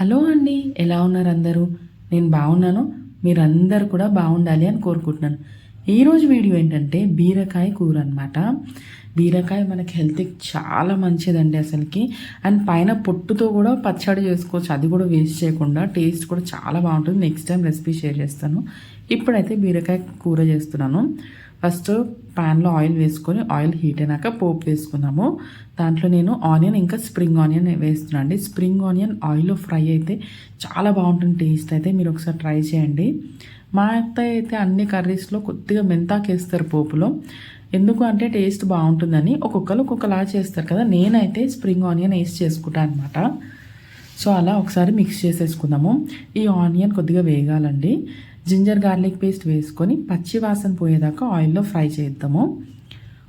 Hello అండి ఎలా ఉన్నారు అందరూ నేను బాగున్నాను మీరందరూ కూడా బాగుండాలి అని కోరుకుంటున్నాను. ఈరోజు వీడియో ఏంటంటే బీరకాయ కూర అనమాట బీరకాయ మనకి హెల్త్కి చాలా మంచిదండి అసలుకి. అండ్ పైన పొట్టుతో కూడా పచ్చడి చేసుకోవచ్చు అది కూడా వేస్ట్ చేయకుండా టేస్ట్ కూడా చాలా బాగుంటుంది. నెక్స్ట్ టైం రెసిపీ షేర్ చేస్తాను. ఇప్పుడైతే బీరకాయ కూర చేస్తున్నాను. ఫస్ట్ ప్యాన్లో ఆయిల్ వేసుకొని ఆయిల్ హీట్ అయినాక పోపు వేసుకున్నాము. దాంట్లో నేను ఆనియన్ ఇంకా స్ప్రింగ్ ఆనియన్ వేస్తున్నాను అండి. స్ప్రింగ్ ఆనియన్ ఆయిల్లో ఫ్రై అయితే చాలా బాగుంటుంది టేస్ట్ అయితే మీరు ఒకసారి ట్రై చేయండి. మా అత్త అయితే అన్ని కర్రీస్లో కొద్దిగా మెంతాకేస్తారు పోపులో. ఎందుకు అంటే టేస్ట్ బాగుంటుందని ఒక్కొక్కరు ఒక్కొక్కలా చేస్తారు కదా. నేనైతే స్ప్రింగ్ ఆనియన్ వేసి చేసుకుంటాను అనమాట సో అలా ఒకసారి మిక్స్ చేసేసుకుందాము. ఈ ఆనియన్ కొద్దిగా వేగాలండి. జింజర్ గార్లిక్ పేస్ట్ వేసుకొని పచ్చి వాసన పోయేదాకా ఆయిల్లో ఫ్రై చేద్దాము.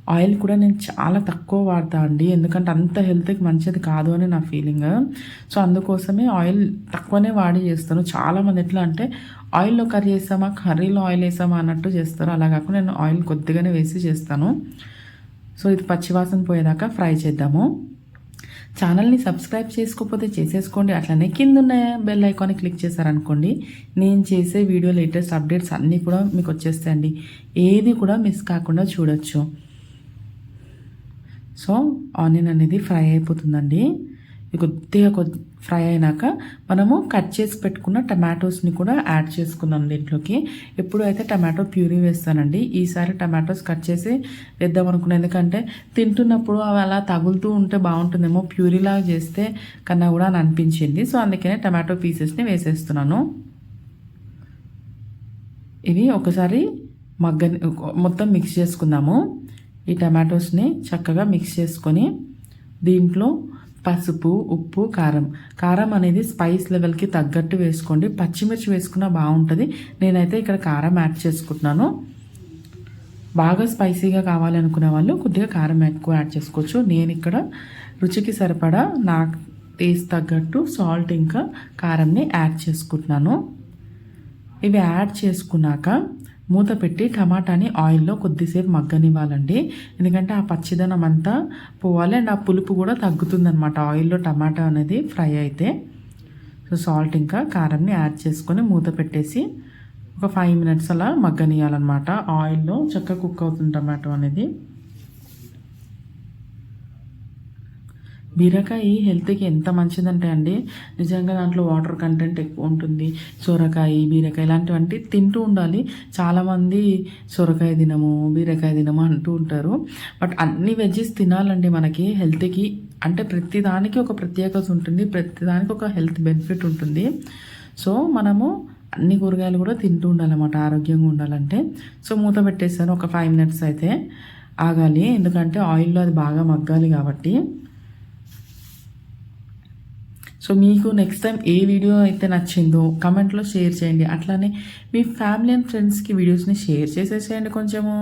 ఆయిల్ కూడా నేను చాలా తక్కువ వాడతా అండి. ఎందుకంటే అంత హెల్త్కి మంచిది కాదు అని నా ఫీలింగ్ సో అందుకోసమే ఆయిల్ తక్కువనే వాడి చేస్తాను. చాలామంది ఎట్లా అంటే ఆయిల్లో కర్రీ వేసామా కర్రీలో ఆయిల్ వేసామా అన్నట్టు చేస్తారు. అలా కాకుండా నేను ఆయిల్ కొద్దిగానే వేసి చేస్తాను. సో ఇది పచ్చివాసన పోయేదాకా ఫ్రై చేద్దాము. ఛానల్ని సబ్స్క్రైబ్ చేసుకోకపోతే చేసేసుకోండి. అట్లనే కింద ఉన్న బెల్ ఐకాన్ని క్లిక్ చేశారనుకోండి. నేను చేసే వీడియో లేటెస్ట్ అప్డేట్స్ అన్నీ కూడా మీకు వచ్చేస్తాయండి. ఏది కూడా మిస్ కాకుండా చూడొచ్చు. సో ఆనియన్ అనేది ఫ్రై అయిపోతుందండి. కొద్దిగా కొద్ది ఫ్రై అయినాక మనము కట్ చేసి పెట్టుకున్న టమాటోస్ని కూడా యాడ్ చేసుకుందాం దీంట్లోకి. ఎప్పుడు అయితే టమాటో ప్యూరీ వేస్తానండి ఈసారి టమాటోస్ కట్ చేసి వేద్దాం అనుకున్నాను ఎందుకంటే తింటున్నప్పుడు అవి అలా తగులుతూ ఉంటే బాగుంటుందేమో ప్యూరీలాగా చేస్తే కన్నా కూడా అని అనిపించింది. సో అందుకనే టమాటో పీసెస్ని వేసేస్తున్నాను. ఇవి ఒకసారి మగ్గ మొత్తం మిక్స్ చేసుకుందాము. ఈ టమాటోస్ని చక్కగా మిక్స్ చేసుకొని దీంట్లో పసుపు ఉప్పు కారం. కారం అనేది స్పైస్ లెవెల్కి తగ్గట్టు వేసుకోండి. పచ్చిమిర్చి వేసుకున్నా బాగుంటుంది. నేనైతే ఇక్కడ కారం యాడ్ చేసుకుంటున్నాను. బాగా స్పైసీగా కావాలనుకునే వాళ్ళు కొద్దిగా కారం ఎక్కువ యాడ్ చేసుకోవచ్చు. నేను ఇక్కడ రుచికి సరిపడా నా టేస్ట్ తగ్గట్టు సాల్ట్ ఇంకా కారంని యాడ్ చేసుకుంటున్నాను. ఇవి యాడ్ చేసుకున్నాక మూత పెట్టి టమాటాని ఆయిల్లో కొద్దిసేపు మగ్గనివ్వాలండి. ఎందుకంటే ఆ పచ్చిదనం అంతా పోవాలి. అండ్ ఆ పులుపు కూడా తగ్గుతుందనమాట ఆయిల్లో టమాటా అనేది ఫ్రై అయితే. సో సాల్ట్ ఇంకా కారంని యాడ్ చేసుకొని మూత పెట్టేసి ఒక ఫైవ్ మినిట్స్ అలా మగ్గనియాలన్నమాట ఆయిల్లో చక్కగా కుక్ అవుతుంది టమాటో అనేది. బీరకాయ హెల్త్కి ఎంత మంచిదంటే అండి నిజంగా దాంట్లో వాటర్ కంటెంట్ ఎక్కువ ఉంటుంది. సొరకాయ బీరకాయ ఇలాంటివంటి తింటూ ఉండాలి. చాలామంది సొరకాయ తినము బీరకాయ తినము అంటూ ఉంటారు. బట్ అన్ని వెజ్జెస్ తినాలండి మనకి. హెల్త్కి అంటే ప్రతిదానికి ఒక ప్రత్యేకత ఉంటుంది. ప్రతిదానికి ఒక హెల్త్ బెనిఫిట్ ఉంటుంది. సో మనము అన్ని కూరగాయలు కూడా తింటూ ఉండాలన్నమాట. ఆరోగ్యంగా ఉండాలంటే. సో మూత పెట్టేసాను. ఒక ఫైవ్ మినిట్స్ అయితే ఆగాలి. ఎందుకంటే ఆయిల్లో అది బాగా మగ్గాలి కాబట్టి. సో మీకు నెక్స్ట్ టైం ఏ వీడియో అయితే నచ్చిందో కమెంట్లో షేర్ చేయండి. అట్లానే మీ ఫ్యామిలీ అండ్ ఫ్రెండ్స్కి వీడియోస్ని షేర్ చేసేసేయండి కొంచెము.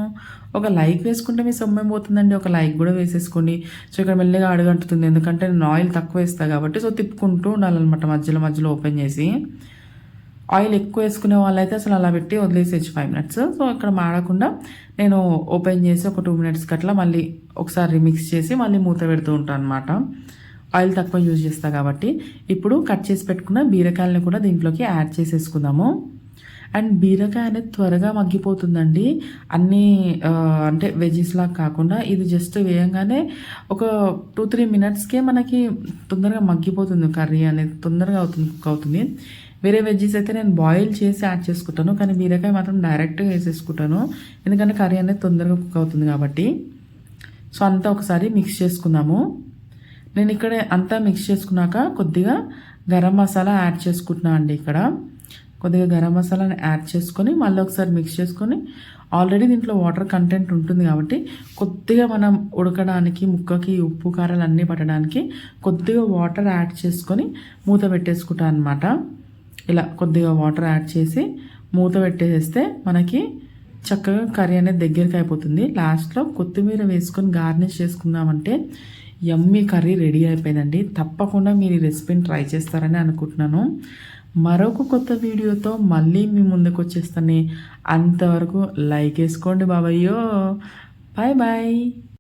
ఒక లైక్ వేసుకుంటే మీ సొమ్మేం పోతుందండి. ఒక లైక్ కూడా వేసేసుకోండి. సో ఇక్కడ మెల్లగా అడుగంటుతుంది. ఎందుకంటే నేను ఆయిల్ తక్కువ వేస్తాను కాబట్టి సో తిప్పుకుంటూ ఉండాలన్నమాట మధ్యలో మధ్యలో ఓపెన్ చేసి. ఆయిల్ ఎక్కువ వేసుకునే వాళ్ళైతే అసలు అలా పెట్టి వదిలేసేచ్చు ఫైవ్ మినిట్స్ సో ఇక్కడ మాడకుండా నేను ఓపెన్ చేసి ఒక టూ మినిట్స్కి అట్లా మళ్ళీ ఒకసారి మిక్స్ చేసి మళ్ళీ మూత పెడుతూ ఉంటాను అనమాట ఆయిల్ తక్కువ యూజ్ చేస్తా కాబట్టి ఇప్పుడు కట్ చేసి పెట్టుకున్న బీరకాయలను కూడా దీంట్లోకి యాడ్ చేసేసుకుందాము. అండ్ బీరకాయ అనేది త్వరగా మగ్గిపోతుందండి. అన్నీ అంటే వెజెస్ కాకుండా ఇది జస్ట్ వేయంగానే ఒక టూ త్రీ మినిట్స్కే మనకి తొందరగా మగ్గిపోతుంది కర్రీ అనేది తొందరగా అవుతుంది కుక్ అవుతుంది. వేరే వెజ్జెస్ అయితే నేను బాయిల్ చేసి యాడ్ చేసుకుంటాను కానీ బీరకాయ మాత్రం డైరెక్ట్గా వేసేసుకుంటాను. ఎందుకంటే కర్రీ అనేది తొందరగా కుక్ అవుతుంది కాబట్టి. సో అంతా ఒకసారి మిక్స్ చేసుకుందాము. నేను ఇక్కడ అంతా మిక్స్ చేసుకున్నాక కొద్దిగా గరం మసాలా యాడ్ చేసుకుంటున్నా అండి ఇక్కడ. కొద్దిగా గరం మసాలాని యాడ్ చేసుకొని మళ్ళీ ఒకసారి మిక్స్ చేసుకొని ఆల్రెడీ దీంట్లో వాటర్ కంటెంట్ ఉంటుంది కాబట్టి కొద్దిగా మనం ఉడకడానికి ముక్కకి ఉప్పు కారాలు అన్నీ పట్టడానికి కొద్దిగా వాటర్ యాడ్ చేసుకొని మూత పెట్టేసుకుంటాను అనమాట ఇలా కొద్దిగా వాటర్ యాడ్ చేసి మూత పెట్టేస్తే మనకి చక్కగా కర్రీ అనేది దగ్గరికి అయిపోతుంది. లాస్ట్లో కొత్తిమీర వేసుకొని గార్నిష్ చేసుకుందామంటే యమ్మీ కర్రీ రెడీ అయిపోయిందండి. తప్పకుండా మీరు ఈ రెసిపీని ట్రై చేస్తారని అనుకుంటున్నాను. మరొక కొత్త వీడియోతో మళ్ళీ మీ ముందుకు వచ్చేస్తాను. అంతవరకు లైక్ వేసుకోండి బాబయ్యో. Bye bye.